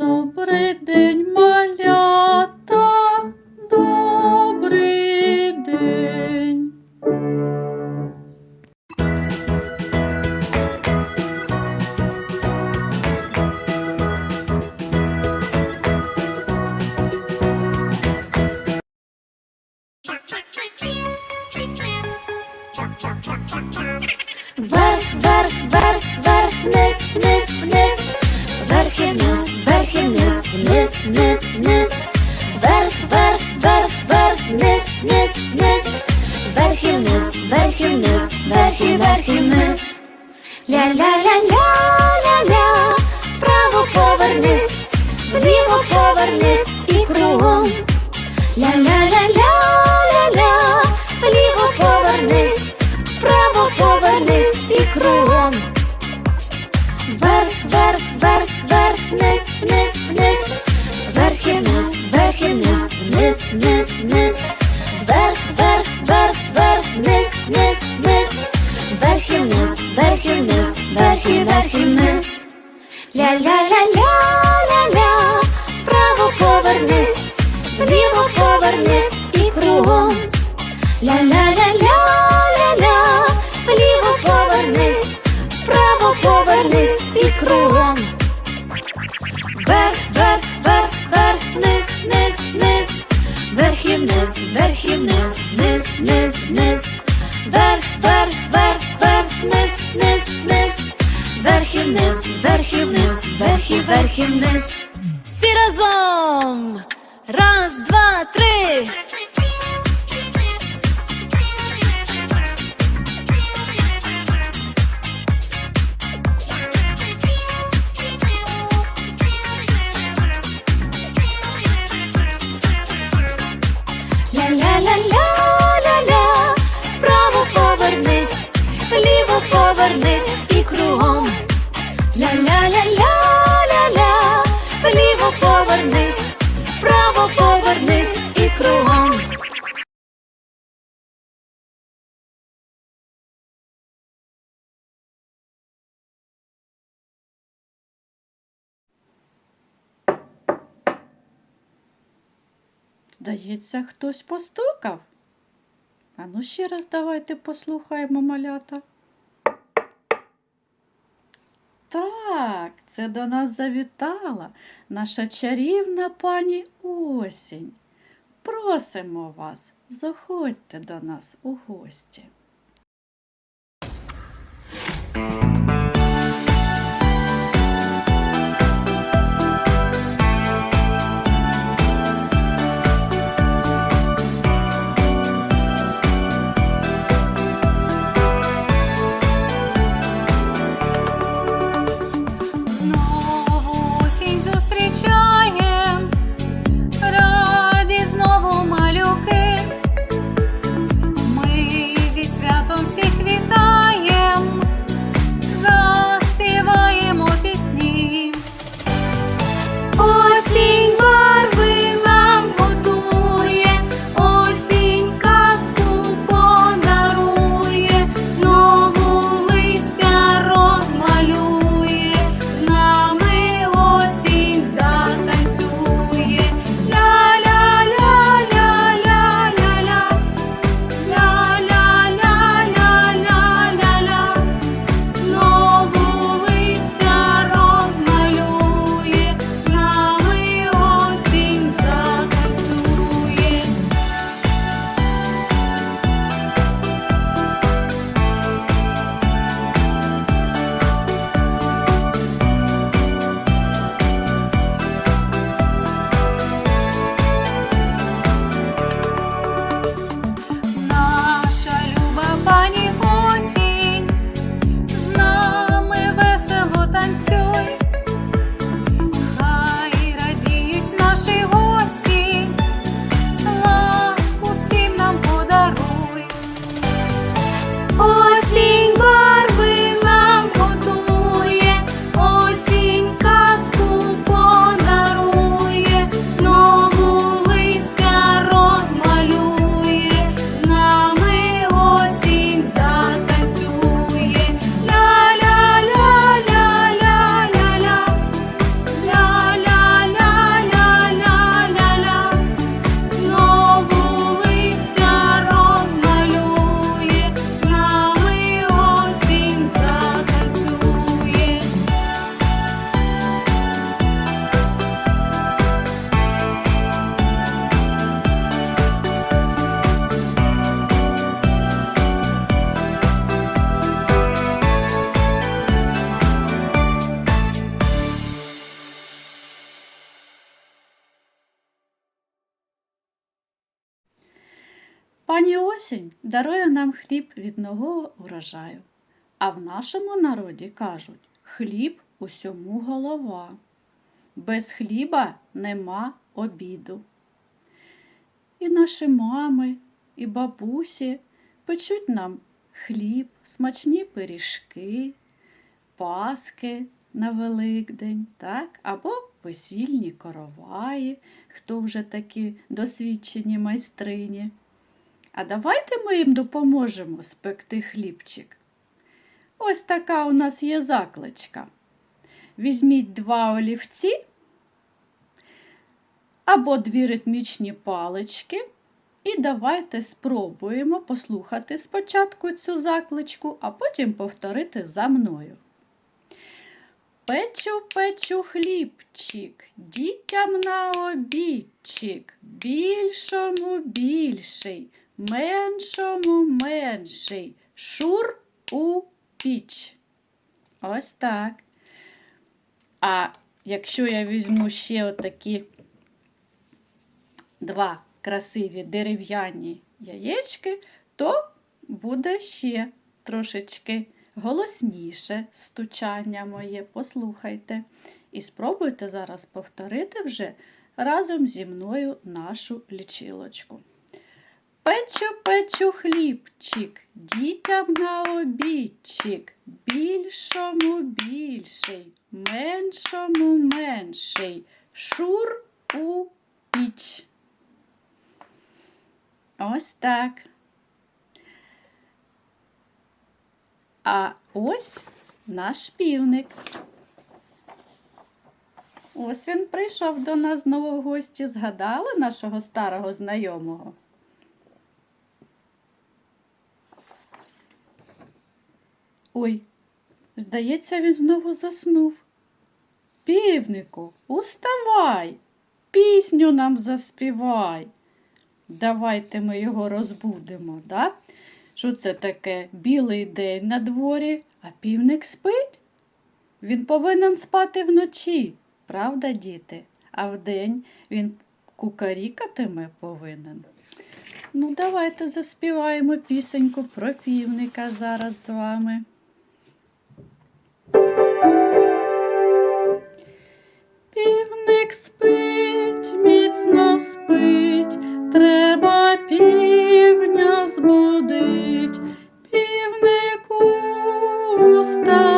Добрий день, малята, добрий день. Вверх, вверх, вверх, вверх, вниз, вниз, вниз, повернись, вліво повернись і кругом. Ля-ля-ля-ля-ля-ля, вліво повернись, вправо повернись і кругом. Вверх, вверх, вверх, вверх, вниз, вниз, вниз, вверх і вниз, вверх і вниз, вниз, вниз, вниз, вверх, вверх, вверх, вверх, вниз, вниз, вниз, вверх і вниз, вверх і вниз, вверх і вверх і вниз. Здається, хтось постукав. А ну ще раз давайте послухаємо малята. Так, це до нас завітала наша чарівна пані осінь. Просимо вас, заходьте до нас у гості. Пані осінь дарує нам хліб від нового урожаю. А в нашому народі кажуть хліб усьому голова. Без хліба нема обіду. І наші мами, і бабусі печуть нам хліб, смачні пиріжки, паски на Великдень, так? або весільні короваї, хто вже такі досвідчені майстрині. А давайте ми їм допоможемо спекти хлібчик. Ось така у нас є закличка. Візьміть два олівці або дві ритмічні палички. І давайте спробуємо послухати спочатку цю закличку, а потім повторити за мною. Печу, печу хлібчик, дітям на обідчик, більшому більший, меншому менший, шур у піч. Ось так. А якщо я візьму ще отакі два красиві дерев'яні яєчки, то буде ще трошечки голосніше стучання моє. Послухайте. І спробуйте зараз повторити вже разом зі мною нашу лічилочку. Печу, печу хлібчик, дітям на обідчик, більшому більший, меншому менший, шур у піч. Ось так. А ось наш півник. Ось він прийшов до нас знову в гості. Згадали нашого старого знайомого? Ой, здається, він знову заснув. Півнику, уставай, пісню нам заспівай. Давайте ми його розбудимо, да? Що це таке білий день на дворі, а півник спить? Він повинен спати вночі, правда, діти? А вдень він кукарікатиме повинен. Ну, давайте заспіваємо пісеньку про півника зараз з вами. Півник спить, міцно спить, треба півня збудить. Півнику уставай,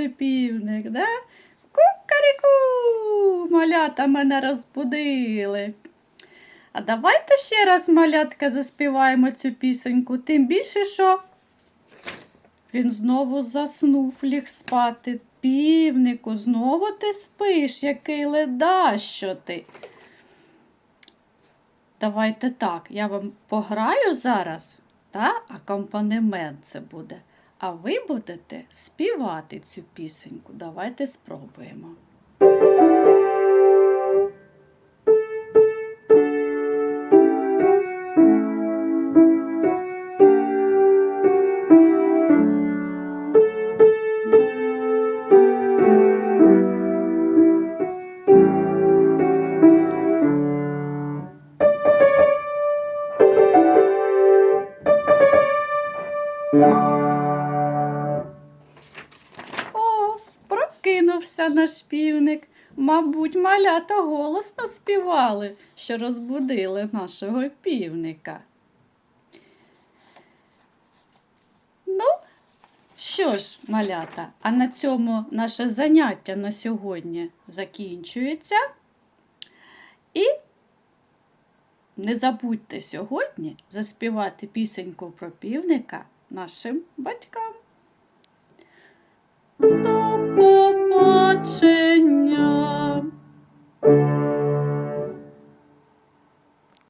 каже півник, да? Кукаріку, малята мене розбудили. А давайте ще раз, малятка, заспіваємо цю пісеньку, тим більше, що він знову заснув, ліг спати. Півнику, знову ти спиш, який ледащо ти. Давайте так, я вам пограю зараз, та акомпанемент це буде. А ви будете співати цю пісеньку. Давайте спробуємо. Прокинувся наш півник. Мабуть, малята голосно співали, що розбудили нашого півника. Ну, що ж, малята, а на цьому наше заняття на сьогодні закінчується. І не забудьте сьогодні заспівати пісеньку про півника нашим батькам. До побачення.